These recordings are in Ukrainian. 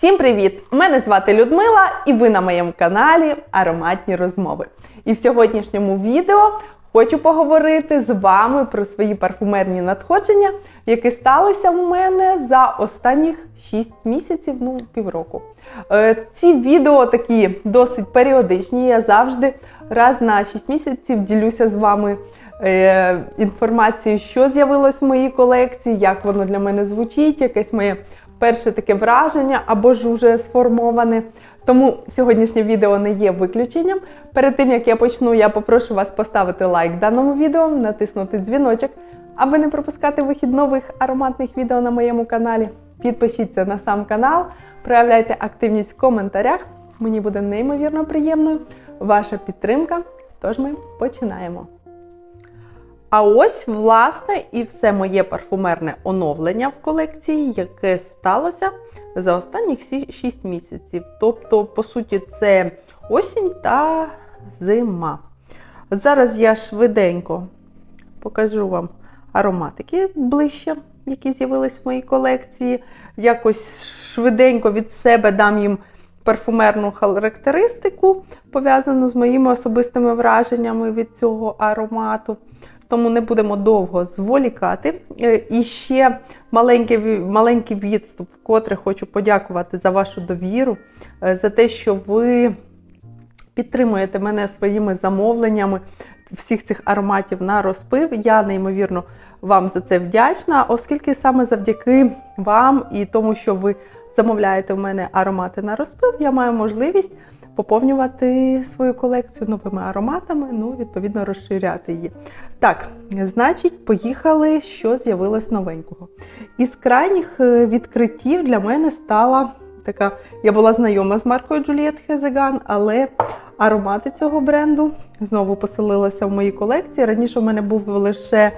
Всім привіт! Мене звати Людмила, і ви на моєму каналі Ароматні розмови. І в сьогоднішньому відео хочу поговорити з вами про свої парфумерні надходження, які сталися в мене за останніх 6 місяців, ну півроку. Е, Ці відео такі досить періодичні. Я завжди раз на 6 місяців ділюся з вами е, інформацією, що з'явилось в моїй колекції, як воно для мене звучить, якесь моє перше таке враження або ж уже сформоване. Тому сьогоднішнє відео не є виключенням. Перед тим як я почну, я попрошу вас поставити лайк даному відео, натиснути дзвіночок, аби не пропускати вихід нових ароматних відео на моєму каналі. Підпишіться на сам канал, проявляйте активність в коментарях. Мені буде неймовірно приємною ваша підтримка. Тож ми починаємо. А ось, власне, і все моє парфумерне оновлення в колекції, яке сталося за останніх 6 місяців. Тобто, по суті, це осінь та зима. Зараз я швиденько покажу вам ароматики ближче, які з'явились в моїй колекції. Якось швиденько від себе дам їм парфумерну характеристику, пов'язану з моїми особистими враженнями від цього аромату тому не будемо довго зволікати. Е, І ще маленький маленький відступ, вкотре хочу подякувати за вашу довіру, е, за те, що ви підтримуєте мене своїми замовленнями всіх цих ароматів на розпив. Я неймовірно вам за це вдячна, оскільки саме завдяки вам і тому, що ви замовляєте в мене аромати на розпив, я маю можливість поповнювати свою колекцію новими ароматами, ну, відповідно, розширяти її. Так, значить, поїхали, що з'явилось новенького. Із крайніх е, відкриттів для мене стала така. Я була знайома з маркою Juliet Хезеган, але аромати цього бренду знову поселилися в моїй колекції. Раніше в мене був лише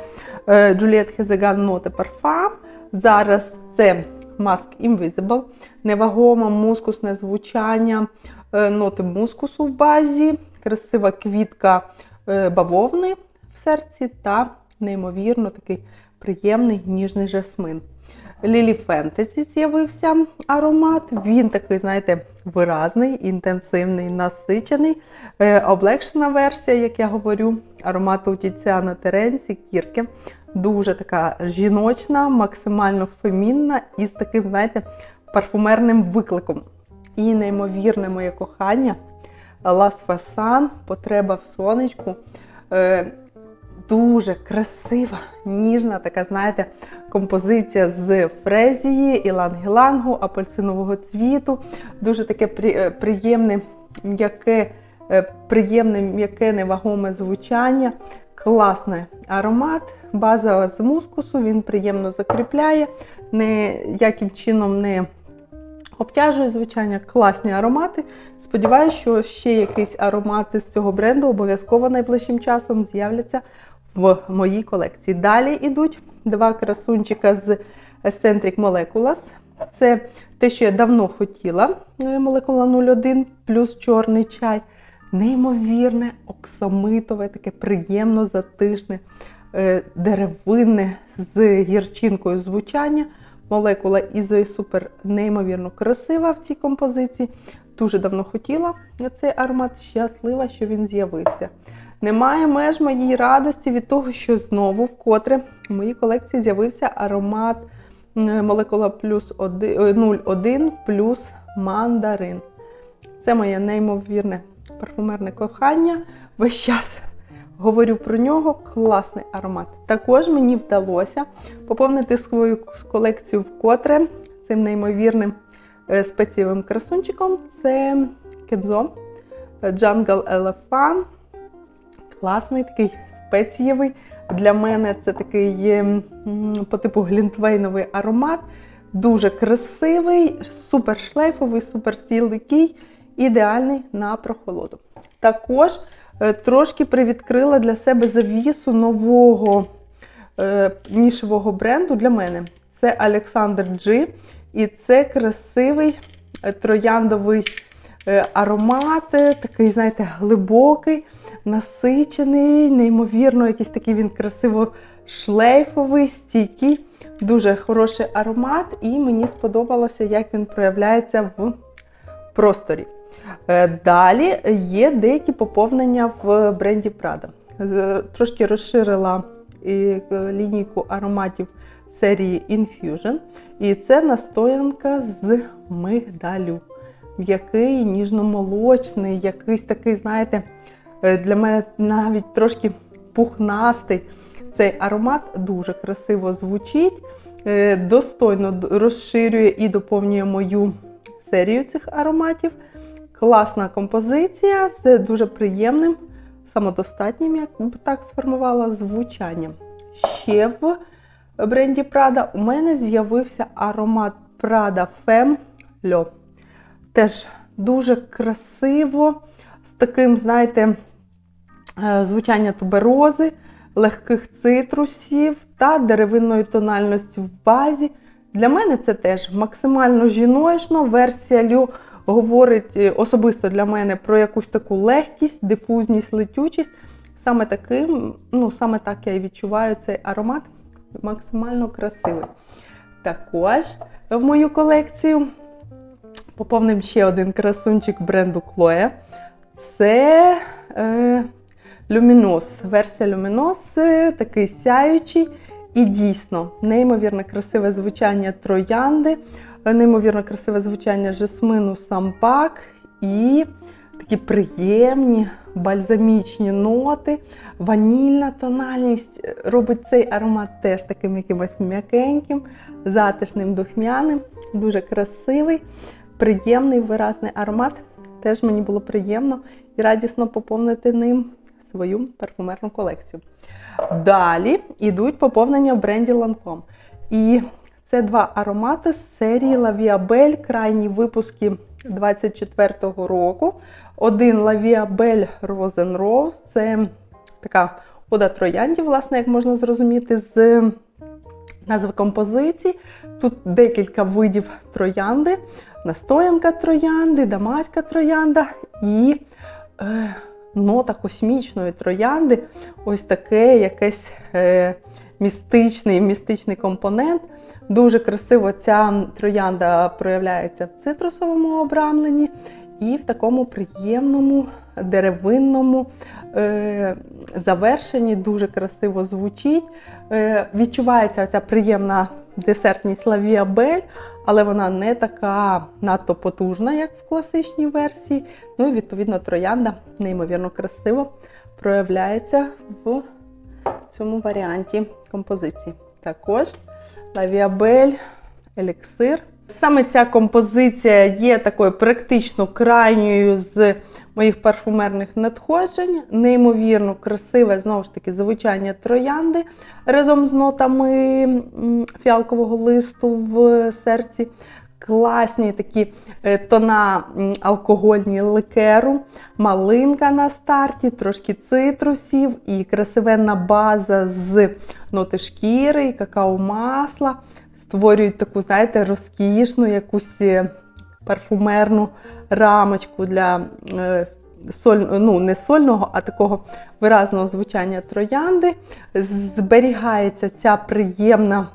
е, Juliet Хезеган Note Parfum. Зараз це Mask Invisible, невагоме мускусне звучання, Е, ноти мускусу в базі, красива квітка е, бавовни в серці та неймовірно такий приємний ніжний жасмин. Лілі Фентезі з'явився аромат. Він такий, знаєте, виразний, інтенсивний, насичений. Е, облегшена версія, як я говорю, аромату Тіціана Теренці, кірки. Дуже така жіночна, максимально фемінна і з таким, знаєте, парфумерним викликом і неймовірне моє кохання. Лас Фасан, потреба в сонечку. Е, Дуже красива, ніжна така, знаєте, композиція з фрезії, іланг-ілангу, апельсинового цвіту. Дуже таке е, приємне, м'яке, е, приємне, м'яке, невагоме звучання. Класний аромат, база з мускусу, він приємно закріпляє, ніяким чином не Обтяжує, звичайно, класні аромати. Сподіваюся, що ще якісь аромати з цього бренду обов'язково найближчим часом з'являться в моїй колекції. Далі йдуть два красунчика з Eccentric Moleculas. Це те, що я давно хотіла. Е, молекула 01 плюс чорний чай. Неймовірне, оксамитове, таке приємно затишне, е, деревинне з гірчинкою звучання. Молекула Ізої супер неймовірно красива в цій композиції. Дуже давно хотіла цей аромат, щаслива, що він з'явився. Немає меж моїй радості від того, що знову вкотре в моїй колекції з'явився аромат молекула плюс 01 плюс мандарин. Це моє неймовірне парфумерне кохання. Весь час говорю про нього, класний аромат. Також мені вдалося поповнити свою колекцію вкотре цим неймовірним е, спецієвим красунчиком. Це Кензо Jungle Elephant. Класний такий спецієвий. Для мене це такий по типу глінтвейновий аромат. Дуже красивий, супер шлейфовий, супер стійкий, ідеальний на прохолоду. Також Е, трошки привідкрила для себе завісу нового е, нішевого бренду для мене. Це Alexander G. І це красивий е, трояндовий аромат, такий, знаєте, глибокий, насичений, неймовірно, якийсь такий він красиво шлейфовий, стійкий, дуже хороший аромат, і мені сподобалося, як він проявляється в просторі. Е, Далі є деякі поповнення в бренді Prada. Трошки розширила е, лінійку ароматів серії Infusion. І це настоянка з мигдалю. М'який, ніжно-молочний, якийсь такий, знаєте, е, для мене навіть трошки пухнастий. Цей аромат дуже красиво звучить, достойно розширює і доповнює мою серію цих ароматів. Класна композиція з дуже приємним, самодостатнім, як би так сформувала, звучанням. Ще в бренді Prada у мене з'явився аромат Prada Femme L'Eau. Теж дуже красиво, з таким, знаєте, е, звучання туберози, легких цитрусів та деревинної тональності в базі. Для мене це теж максимально жіночно. Версія Лю говорить е, особисто для мене про якусь таку легкість, дифузність, летючість. Саме таким, ну саме так я і відчуваю цей аромат максимально красивий. Також в мою колекцію поповним ще один красунчик бренду Chloe. Це е, Luminos. Версія Luminos е, такий сяючий і дійсно неймовірно красиве звучання троянди, неймовірно красиве звучання жасмину сампак і такі приємні бальзамічні ноти, ванільна тональність робить цей аромат теж таким якимось м'якеньким, затишним, духмяним, дуже красивий, приємний, виразний аромат. Теж мені було приємно і радісно поповнити ним свою парфумерну колекцію. Далі йдуть поповнення в бренді Lancome. І це два аромати з серії Belle, крайні випуски 24-го року. Один Vie Belle Rose це така ода троянді, власне, як можна зрозуміти з назви композиції. Тут декілька видів троянди, настоянка троянди, дамаська троянда і е, нота космічної троянди. Ось таке якесь е, містичний, містичний компонент. Дуже красиво ця троянда проявляється в цитрусовому обрамленні і в такому приємному деревинному е, завершенні. Дуже красиво звучить. Е, відчувається ця приємна десертність Лавія Бель, але вона не така надто потужна, як в класичній версії. Ну і відповідно троянда неймовірно красиво проявляється в цьому варіанті композиції. Також Лавіабель, еліксир. Саме ця композиція є такою практично крайньою з моїх парфумерних надходжень. Неймовірно красиве, знову ж таки, звучання троянди разом з нотами фіалкового листу в серці. Класні такі е, тона алкогольні ликеру, малинка на старті, трошки цитрусів і красивенна база з ноти шкіри, і какао-масла. Створюють таку, знаєте, розкішну якусь е, парфумерну рамочку для е, соль, ну, не сольного, а такого виразного звучання троянди. Зберігається ця приємна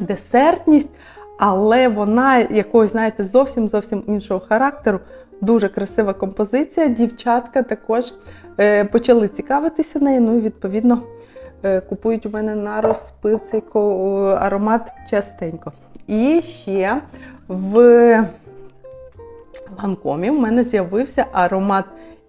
десертність, але вона якогось, знаєте, зовсім зовсім іншого характеру. Дуже красива композиція. Дівчатка також е, почали цікавитися нею. Ну і відповідно е, купують у мене на розпив цей аромат частенько. І ще в Ланкомі в мене з'явився аромат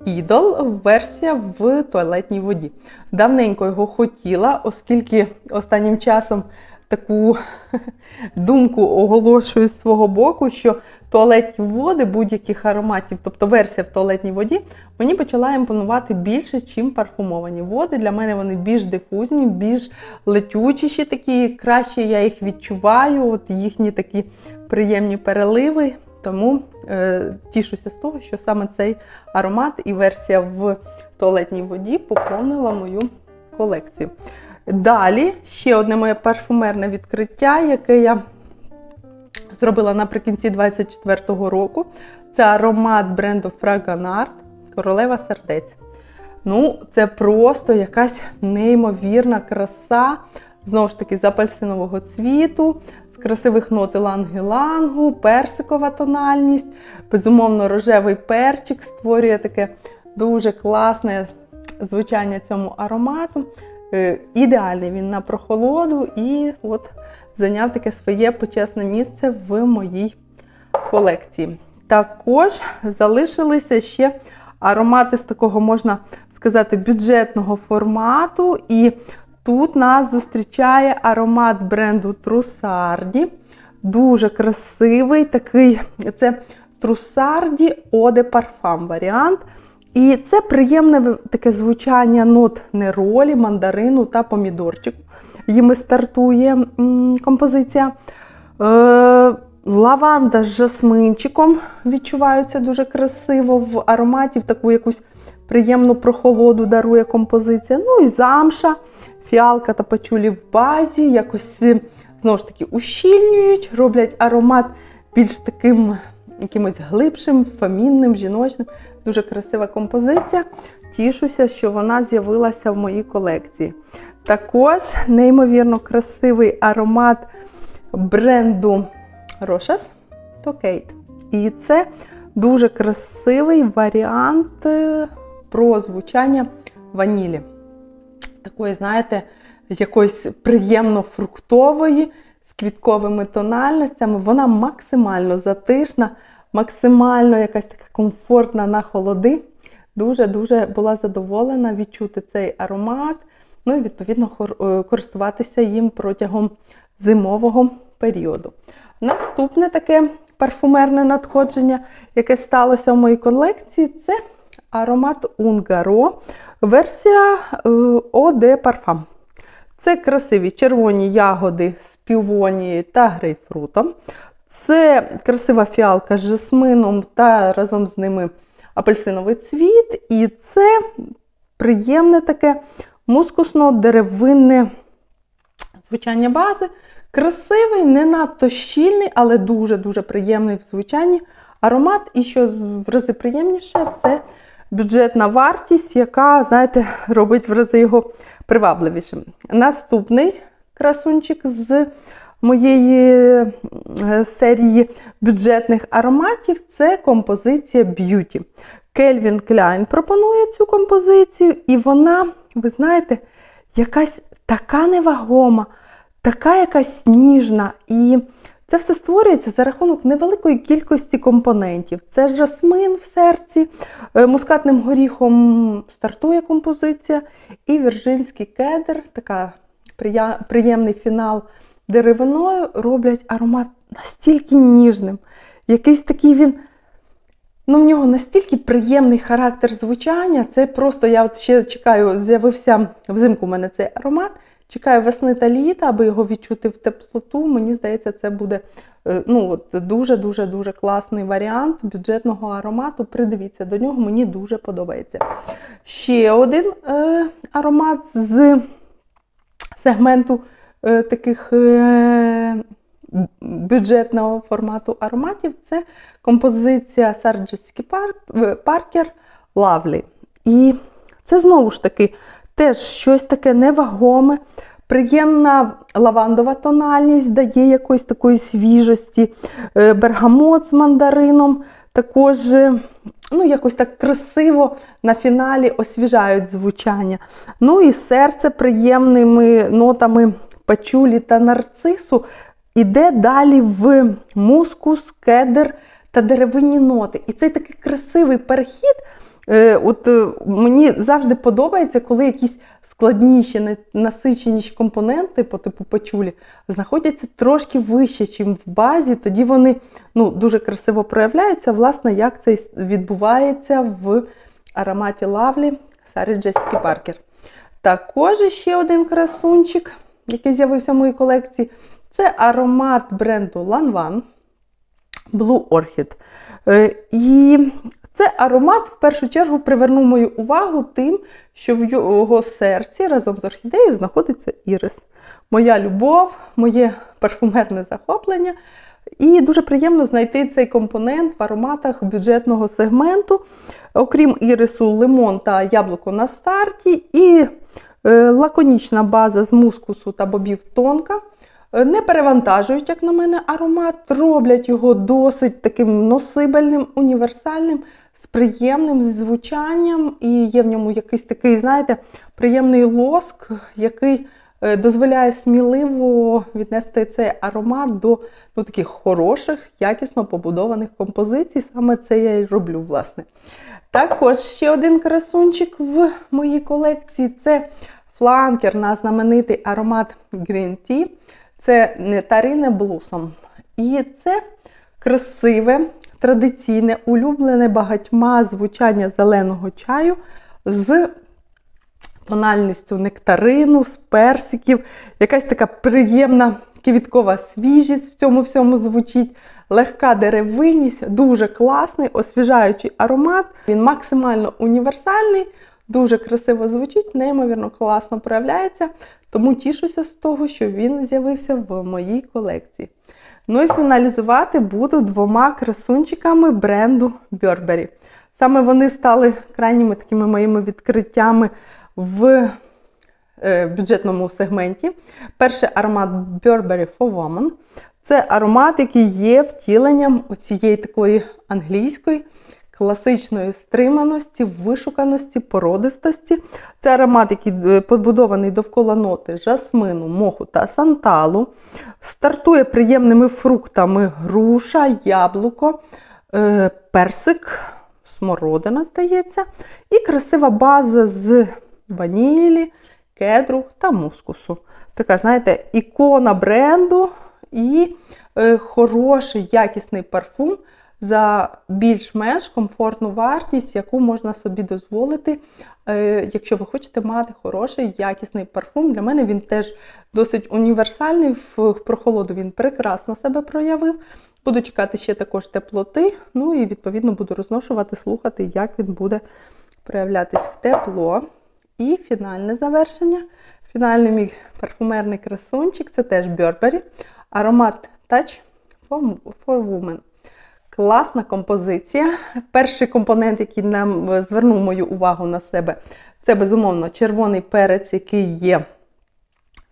Ідол, версія в туалетній воді. Давненько його хотіла, оскільки останнім часом таку думку оголошую з свого боку, що туалетні води будь-яких ароматів, тобто версія в туалетній воді, мені почала імпонувати більше, ніж парфумовані води. Для мене вони більш дифузні, більш летючіші такі, краще я їх відчуваю, от їхні такі приємні переливи. Тому е, тішуся з того, що саме цей аромат і версія в туалетній воді поповнила мою колекцію. Далі ще одне моє парфумерне відкриття, яке я зробила наприкінці 24-го року. Це аромат бренду Fragonard Королева сердець. Ну, це просто якась неймовірна краса, знову ж таки, з апельсинового цвіту, з красивих нот лангу-лангу, персикова тональність, безумовно, рожевий перчик створює таке дуже класне звучання цьому аромату. Е, Ідеальний він на прохолоду і от зайняв таке своє почесне місце в моїй колекції. Також залишилися ще аромати з такого, можна сказати, бюджетного формату. І тут нас зустрічає аромат бренду Трусарді. Дуже красивий такий це Трусарді Оде Парфам варіант. І це приємне таке звучання нот неролі, мандарину та помідорчику. Їми стартує композиція. Е, Лаванда з жасминчиком відчуваються дуже красиво в ароматі, в таку якусь приємну прохолоду дарує композиція. Ну і замша, фіалка та пачулі в базі, якось знову ж таки ущільнюють, роблять аромат більш таким якимось глибшим, фамінним, жіночним. Дуже красива композиція. Тішуся, що вона з'явилася в моїй колекції. Також неймовірно красивий аромат бренду Roches to І це дуже красивий варіант е, про звучання ванілі. Такої, знаєте, якоїсь приємно-фруктової з квітковими тональностями. Вона максимально затишна, максимально якась така комфортна на холоди. Дуже-дуже була задоволена відчути цей аромат, ну і, відповідно, користуватися їм протягом зимового періоду. Наступне таке парфумерне надходження, яке сталося в моїй колекції, це аромат Унгаро, версія Eau de Parfum. Це красиві червоні ягоди з півонії та грейпфрутом. Це красива фіалка з жасмином та разом з ними апельсиновий цвіт. І це приємне таке мускусно-деревинне звучання бази. Красивий, не надто щільний, але дуже-дуже приємний в звучанні аромат. І що в рази приємніше, це бюджетна вартість, яка, знаєте, робить в рази його привабливішим. Наступний красунчик з моєї е, серії бюджетних ароматів це композиція Beauty. Кельвін Кляйн пропонує цю композицію, і вона, ви знаєте, якась така невагома така якась ніжна. І це все створюється за рахунок невеликої кількості компонентів. Це жасмин в серці, е, мускатним горіхом стартує композиція, і віржинський кедр, така приємний фінал деревиною, роблять аромат настільки ніжним. Якийсь такий він. Ну, в нього настільки приємний характер звучання. Це просто я от ще чекаю, з'явився взимку у мене цей аромат. Чекаю весни та літа, аби його відчути в теплоту. Мені здається, це буде е, ну, дуже-дуже дуже класний варіант бюджетного аромату. Придивіться до нього, мені дуже подобається. Ще один е, аромат з сегменту таких е, бюджетного формату ароматів це композиція Сарджетський Паркер Lovely. І це знову ж таки теж щось таке невагоме. Приємна лавандова тональність дає якоїсь такої свіжості, е, бергамот з мандарином. Також е, ну, якось так красиво на фіналі освіжають звучання. Ну і серце приємними нотами пачулі та нарцису іде далі в мускус, кедр та деревинні ноти. І цей такий красивий перехід. Е, от е, Мені завжди подобається, коли якісь складніші, насиченіші компоненти по типу пачулі знаходяться трошки вище, ніж в базі. Тоді вони ну, дуже красиво проявляються, власне, як це відбувається в ароматі Лавлі Сарі Джесіки Паркер. Також ще один красунчик, який з'явився в моїй колекції, це аромат бренду Lanvin Blue Orchid. Е, і це аромат в першу чергу привернув мою увагу тим, що в його серці разом з орхідеєю знаходиться ірис. Моя любов, моє парфумерне захоплення. І дуже приємно знайти цей компонент в ароматах бюджетного сегменту, окрім ірису, лимон та яблуко на старті, і лаконічна база з мускусу та бобів тонка. Е, Не перевантажують, як на мене, аромат, роблять його досить таким носибельним, універсальним, з приємним звучанням, і є в ньому якийсь такий, знаєте, приємний лоск, який е, дозволяє сміливо віднести цей аромат до ну, таких хороших, якісно побудованих композицій. Саме це я і роблю, власне. Також ще один красунчик в моїй колекції це фланкер на знаменитий аромат Green Tea. Це нетарине блусом. І це красиве, традиційне, улюблене багатьма звучання зеленого чаю з тональністю нектарину, з персиків, якась така приємна квіткова свіжість в цьому всьому звучить. Легка деревинність, дуже класний, освіжаючий аромат. Він максимально універсальний, дуже красиво звучить, неймовірно класно проявляється. Тому тішуся з того, що він з'явився в моїй колекції. Ну і фіналізувати буду двома красунчиками бренду Burberry. Саме вони стали крайніми такими моїми відкриттями в бюджетному сегменті. Перший аромат Burberry for Woman. Це аромат, який є втіленням цієї такої англійської класичної стриманості, вишуканості, породистості. Це аромат, який е, побудований довкола ноти жасмину, моху та санталу. Стартує приємними фруктами груша, яблуко, е, персик, смородина, здається, і красива база з ванілі, кедру та мускусу. Така, знаєте, ікона бренду і е, хороший якісний парфум за більш-менш комфортну вартість, яку можна собі дозволити, е, якщо ви хочете мати хороший якісний парфум. Для мене він теж досить універсальний. В прохолоду він прекрасно себе проявив. Буду чекати ще також теплоти, ну і відповідно буду розношувати, слухати, як він буде проявлятись в тепло. І фінальне завершення. Фінальний мій парфумерний красунчик це теж Burberry. Аромат Touch for Women. Класна композиція. Перший компонент, який нам е, звернув мою увагу на себе, це, безумовно, червоний перець, який є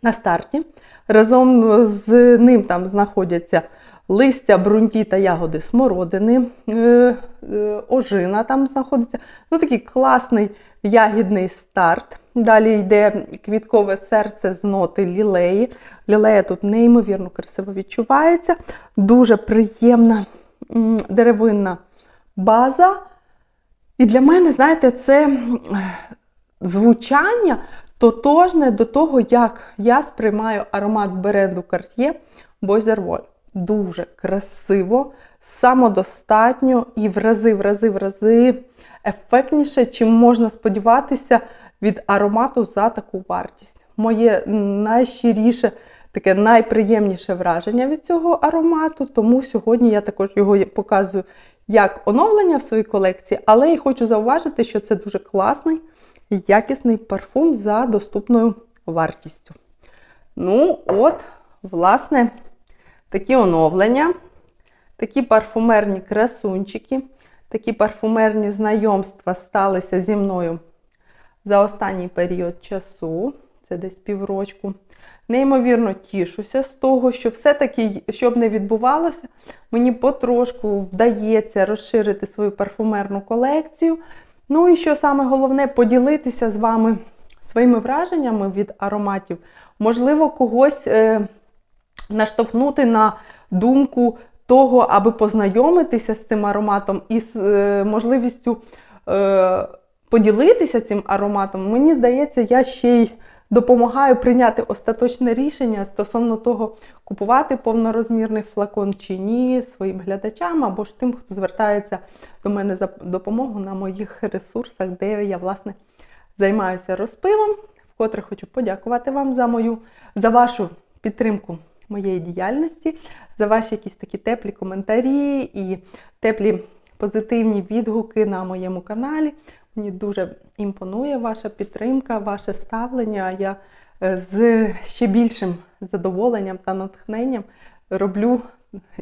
на старті. Разом з ним там знаходяться листя, бруньки та ягоди смородини, е, е, ожина там знаходиться. Ну, такий класний ягідний старт. Далі йде квіткове серце з ноти лілеї. Лілея тут неймовірно красиво відчувається. Дуже приємна деревинна база. І для мене, знаєте, це звучання тотожне до того, як я сприймаю аромат бренду Cartier d'Arvol. Дуже красиво, самодостатньо і в рази, в рази, в рази ефектніше, чим можна сподіватися від аромату за таку вартість. Моє найщиріше, таке найприємніше враження від цього аромату, тому сьогодні я також його показую як оновлення в своїй колекції, але і хочу зауважити, що це дуже класний і якісний парфум за доступною вартістю. Ну, от, власне, такі оновлення, такі парфумерні красунчики, такі парфумерні знайомства сталися зі мною за останній період часу, це десь піврочку. Неймовірно тішуся з того, що все-таки, щоб не відбувалося, мені потрошку вдається розширити свою парфумерну колекцію. Ну і що саме головне, поділитися з вами своїми враженнями від ароматів. Можливо, когось е, наштовхнути на думку того, аби познайомитися з цим ароматом і з е, можливістю е, поділитися цим ароматом. Мені здається, я ще й допомагаю прийняти остаточне рішення стосовно того, купувати повнорозмірний флакон чи ні своїм глядачам або ж тим, хто звертається до мене за допомогою на моїх ресурсах, де я, власне, займаюся розпивом. Вкотре хочу подякувати вам за мою, за вашу підтримку моєї діяльності, за ваші якісь такі теплі коментарі і теплі позитивні відгуки на моєму каналі. Мені дуже імпонує ваша підтримка, ваше ставлення. Я е, з ще більшим задоволенням та натхненням роблю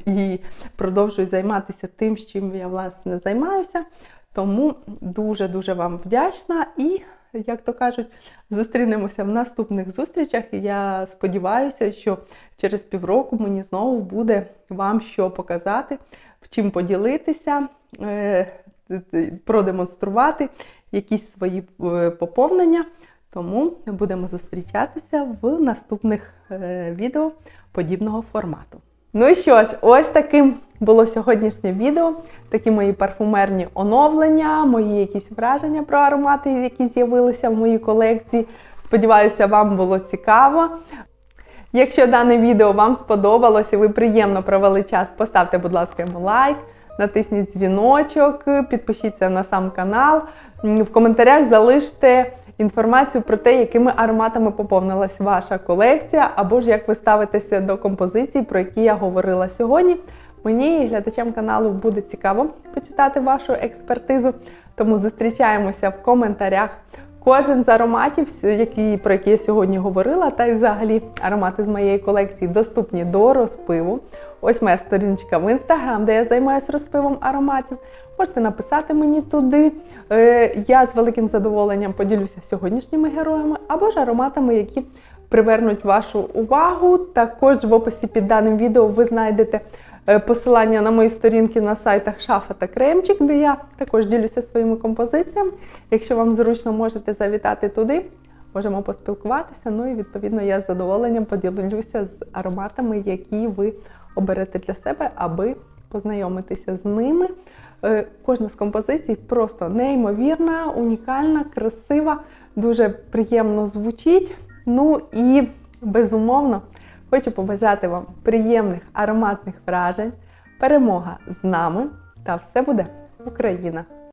і продовжую займатися тим, чим я власне займаюся. Тому дуже-дуже вам вдячна і, як то кажуть, зустрінемося в наступних зустрічах. І я сподіваюся, що через півроку мені знову буде вам що показати, чим поділитися, е, продемонструвати якісь свої е, поповнення. Тому будемо зустрічатися в наступних е, відео подібного формату. Ну і що ж, ось таким було сьогоднішнє відео. Такі мої парфумерні оновлення, мої якісь враження про аромати, які з'явилися в моїй колекції. Сподіваюся, вам було цікаво. Якщо дане відео вам сподобалось і ви приємно провели час, поставте, будь ласка, йому лайк, натисніть дзвіночок, підпишіться на сам канал. В коментарях залиште інформацію про те, якими ароматами поповнилась ваша колекція, або ж як ви ставитеся до композицій, про які я говорила сьогодні. Мені і глядачам каналу буде цікаво почитати вашу експертизу, тому зустрічаємося в коментарях. Кожен з ароматів, які, про які я сьогодні говорила, та й взагалі аромати з моєї колекції доступні до розпиву. Ось моя сторіночка в інстаграм, де я займаюся розпивом ароматів. Можете написати мені туди. Е, Я з великим задоволенням поділюся сьогоднішніми героями або ж ароматами, які привернуть вашу увагу. Також в описі під даним відео ви знайдете посилання на мої сторінки на сайтах Шафа та Кремчик, де я також ділюся своїми композиціями. Якщо вам зручно, можете завітати туди. Можемо поспілкуватися. Ну і відповідно я з задоволенням поділюся з ароматами, які ви оберете для себе, аби познайомитися з ними. Е, Кожна з композицій просто неймовірна, унікальна, красива, дуже приємно звучить. Ну і безумовно хочу побажати вам приємних ароматних вражень, перемога з нами та все буде Україна!